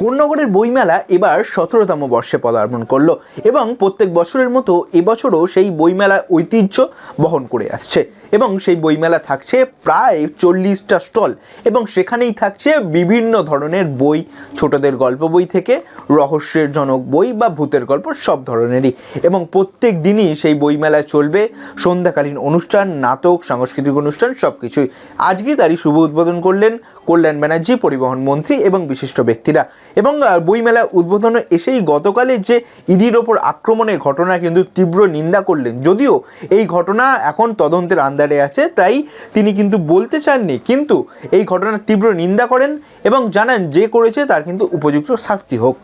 কোন্নগরের বইমেলা এবার সতেরোতম বর্ষে পদার্পণ করল এবং প্রত্যেক বছরের মতো এবছরও সেই বইমেলার ঐতিহ্য বহন করে আসছে এবং সেই বইমেলা থাকছে প্রায় চল্লিশটা স্টল এবং সেখানেই থাকছে বিভিন্ন ধরনের বই, ছোটদের গল্প বই থেকে, রহস্যের জনক বই বা ভূতের গল্প সব ধরনেরই এবং প্রত্যেক দিনই সেই বইমেলায় চলবে সন্ধ্যাকালীন অনুষ্ঠান, নাটক, সাংস্কৃতিক অনুষ্ঠান, সব কিছুই। আজকে তারই শুভ উদ্বোধন করলেন কল্যাণ ব্যানার্জি, পরিবহন মন্ত্রী এবং বিশিষ্ট ব্যক্তিরা। এবং বইমেলা উদ্বোধনে এসেই গতকালে যে ইডির ওপর আক্রমণের ঘটনা কিন্তু তীব্র নিন্দা করলেন। যদিও এই ঘটনা এখন তদন্তের আন্দারে আছে, তাই তিনি কিন্তু বলতে চাননি। কিন্তু এই ঘটনার তীব্র নিন্দা করেন এবং জানান যে করেছে তার কিন্তু উপযুক্ত শাস্তি হোক।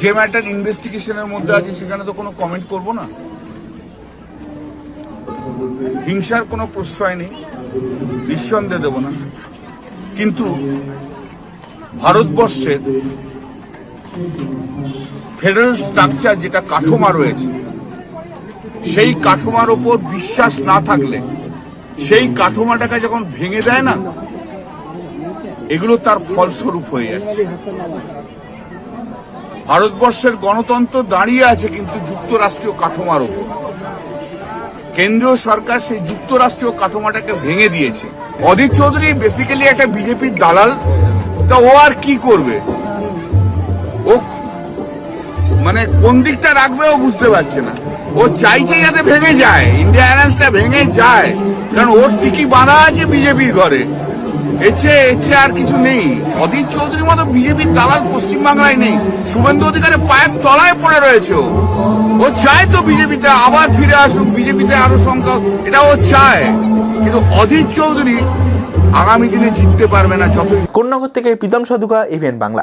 যে ম্যাটার ইনভেস্টিগেশনের মধ্যে আছে, সেখানে তো কোনো কমেন্ট করব না। হিংসার কোনো প্রশ্রয় নেই, নিঃসন্দেহ দেব না। কিন্তু ভারতবর্ষের ফেডারেল স্ট্রাকচার যেটা কাঠামো রয়েছে, সেই কাঠামার ওপর বিশ্বাস না থাকলে, সেই কাঠামোটাকে যখন ভেঙে দেয় না, এগুলো তার ফলস্বরূপ হয়ে যাচ্ছে। ভারতবর্ষের গণতন্ত্র দাঁড়িয়ে আছে কিন্তু যুক্তরাষ্ট্রীয় কাঠামার ওপর। কেন্দ্রীয় সরকার সেই যুক্তরাষ্ট্রীয় কাঠামোটাকে ভেঙে দিয়েছে। অধীর চৌধুরী বেসিক্যালি একটা বিজেপির দালাল তা ও আর কি করবে? ও মানে কোন দিকটা রাখবে ও বুঝতে পারছে না। ও চাইছে যাতে ভেঙে যায় ইন্ডিয়া অ্যালায়েন্সটা ভেঙে যায়, কারণ ওর টিকি বাঁধা আছে বিজেপির ঘরে। এছে এছে আর কিছু নেই। অধীর চৌধুরীর মতো বিজেপির দালাল পশ্চিমবাংলায় নেই। শুভেন্দু অধিকারের পায়ের তলায় পড়ে রয়েছে ও চায় তো বিজেপিতে আবার ফিরে আসুক, বিজেপিতে আরও সংখ্যক, এটা ও চায়। কিন্তু অধীর চৌধুরী আগামী দিনে জিততে পারবে না যতই কন্যাগর থেকে প্রীতম সাধুকা ইভেন বাংলা।